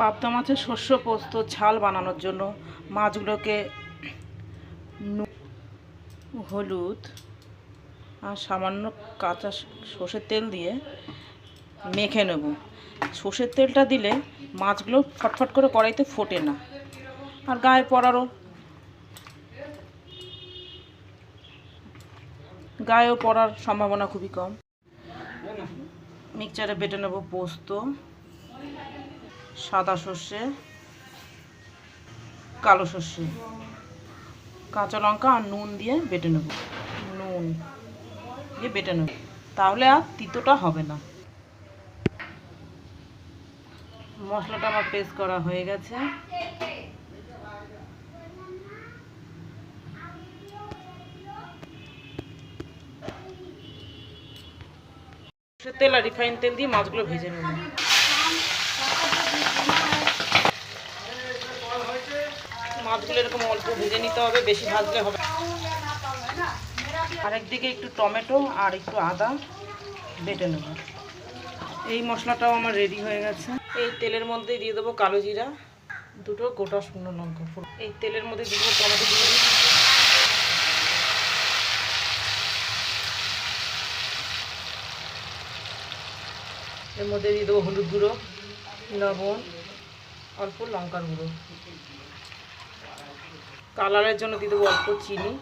পাবদা মাছের শস্য পোস্ত, ছাল বানানোর জন্য মাছগুলোকে হলুদ আর সামান্য কাঁচা সর্ষের তেল দিয়ে মেখে নেব। সর্ষের তেলটা দিলে মাছগুলো ফটফট করে কড়াইতে ফোটে না। আর গায়ে পড়ারও গায়েও পড়ার সম্ভাবনা খুবই কম। মিক্সচারে বেটে নেব পোস্ত। সাদা সর্ষে, কালো সর্ষে, কাঁচা লঙ্কা আর নুন দিয়ে বেটে নেব। নুন দিয়ে বেটে নেব। তাহলে আর তিতোটা হবে না। মশলাটা আমার পেস্ট করা হয়ে গেছে। তেল আর রিফাইন তেল দিয়ে মাছগুলো ভেজে নেব। মাছগুলো এরকম অল্প ভেজে নিতে হবে, বেশি ভাজলে হবে। আরেকদিকে একটু টমেটো আর একটু আদা বেটে নেব এই মশলাটাও আমার রেডি হয়ে গেছে এই তেলের মধ্যে দিয়ে দেবো কালো জিরা, দুটো গোটা শুকনো লঙ্কা ফোড়ন। এই তেলের মধ্যে দিয়ে দেবো টমেটো দিয়ে। এর মধ্যে দিয়ে দেবো হলুদ গুঁড়ো, লবণ, অল্প লঙ্কার গুঁড়ো কালারের জন্য দিয়ে দেবো অল্প চিনি।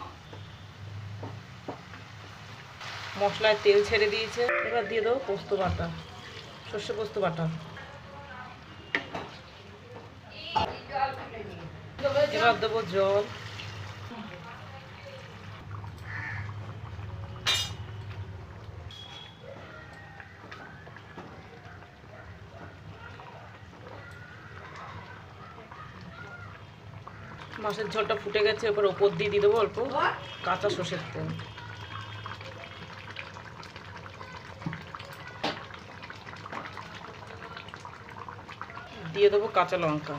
মশলায় তেল ছেড়ে দিয়েছে। এবার দিয়ে দেবো পোস্ত বাটা, সর্ষে পোস্ত বাটা। এবার দেবো জল। মাছের ঝোলটা ফুটে গেছে এবার ওপর দিয়ে দিয়ে দেবো অল্প কাঁচা সর্ষের তেল। দিয়ে দেবো কাঁচা লঙ্কা।